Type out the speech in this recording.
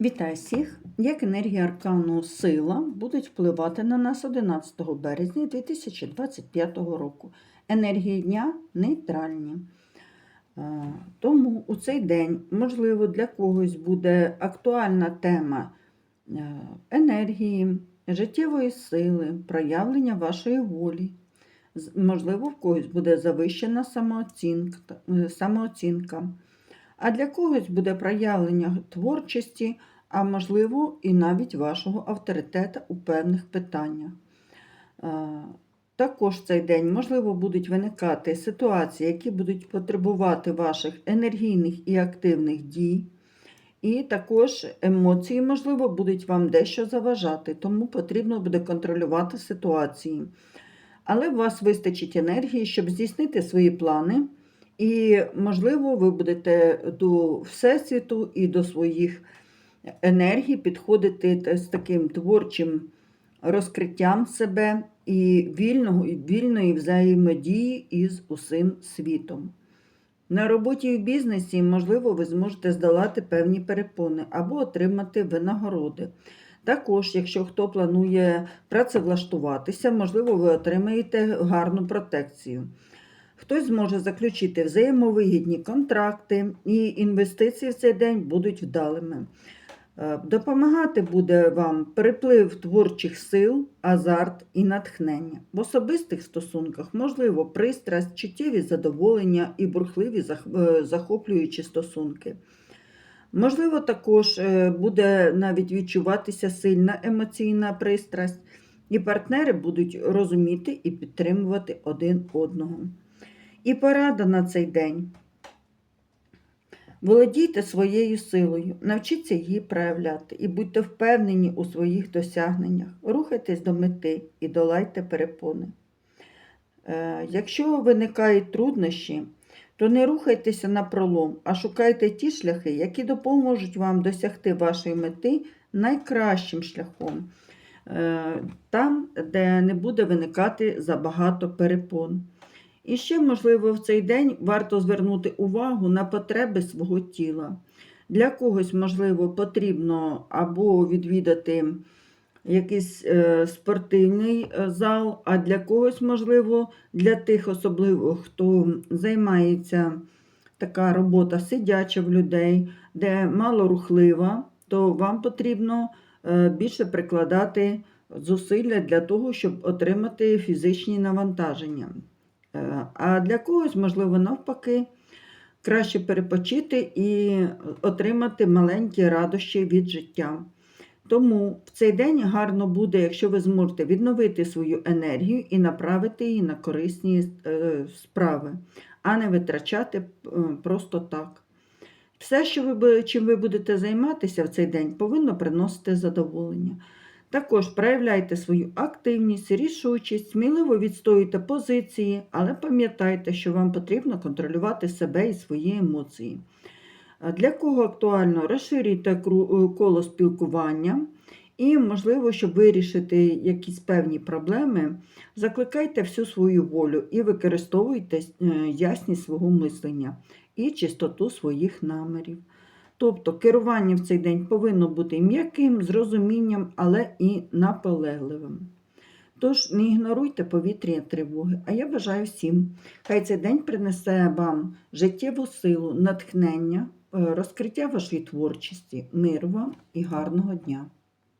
Вітаю всіх! Як енергія аркану сила будуть впливати на нас 11 березня 2025 року. Енергії дня нейтральні. Е, Тому у цей день, можливо, для когось буде актуальна тема е, енергії, життєвої сили, проявлення вашої волі. Можливо, в когось буде завищена самооцінка, е, самооцінка. А для когось буде проявлення творчості, а можливо, і навіть вашого авторитета у певних питаннях. Також в цей день, можливо, будуть виникати ситуації, які будуть потребувати ваших енергійних і активних дій. І також емоції, можливо, будуть вам дещо заважати, тому потрібно буде контролювати ситуації. Але у вас вистачить енергії, щоб здійснити свої плани. І, можливо, ви будете до Всесвіту і до своїх енергій підходити з таким творчим розкриттям себе і вільного, вільної взаємодії із усім світом. На роботі і в бізнесі, можливо, ви зможете здолати певні перепони або отримати винагороди. Також, якщо хто планує працевлаштуватися, можливо, ви отримаєте гарну протекцію. Хтось зможе заключити взаємовигідні контракти, і інвестиції в цей день будуть вдалими. Е, Допомагати буде вам приплив творчих сил, азарт і натхнення. В особистих стосунках можливо пристрасть, чуттєві задоволення і бурхливі е, захоплюючі стосунки. Можливо, також е, буде навіть відчуватися сильна емоційна пристрасть, і партнери будуть розуміти і підтримувати один одного. І порада на цей день. Володійте своєю силою, навчіться її проявляти і будьте впевнені у своїх досягненнях. Рухайтесь до мети і долайте перепони. Е, Якщо виникають труднощі, то не рухайтеся на пролом, а шукайте ті шляхи, які допоможуть вам досягти вашої мети найкращим шляхом, е, там, де не буде виникати забагато перепон. І ще, можливо, в цей день варто звернути увагу на потреби свого тіла. Для когось, можливо, потрібно або відвідати якийсь е, спортивний е, зал, а для когось, можливо, для тих, особливо, хто займається така робота сидяча в людей, де мало рухлива, то вам потрібно е, більше прикладати зусилля для того, щоб отримати фізичні навантаження. Е, А для когось, можливо, навпаки, краще перепочити і отримати маленькі радощі від життя. Тому в цей день гарно буде, якщо ви зможете відновити свою енергію і направити її на корисні е, справи, а не витрачати е, просто так. Все, що ви, чим ви будете займатися в цей день, повинно приносити задоволення. Також проявляйте свою активність, рішучість, сміливо відстоюйте позиції, але пам'ятайте, що вам потрібно контролювати себе і свої емоції. Для кого актуально розширюйте е, коло спілкування і, можливо, щоб вирішити якісь певні проблеми, закликайте всю свою волю і використовуйте е, ясність свого мислення і чистоту своїх намірів. Тобто керування в цей день повинно бути м'яким, з розумінням, але і наполегливим. Тож не ігноруйте повітря тривоги, а я бажаю всім. Хай цей день принесе вам життєву силу, натхнення, е, розкриття вашої творчості, миру вам і гарного дня.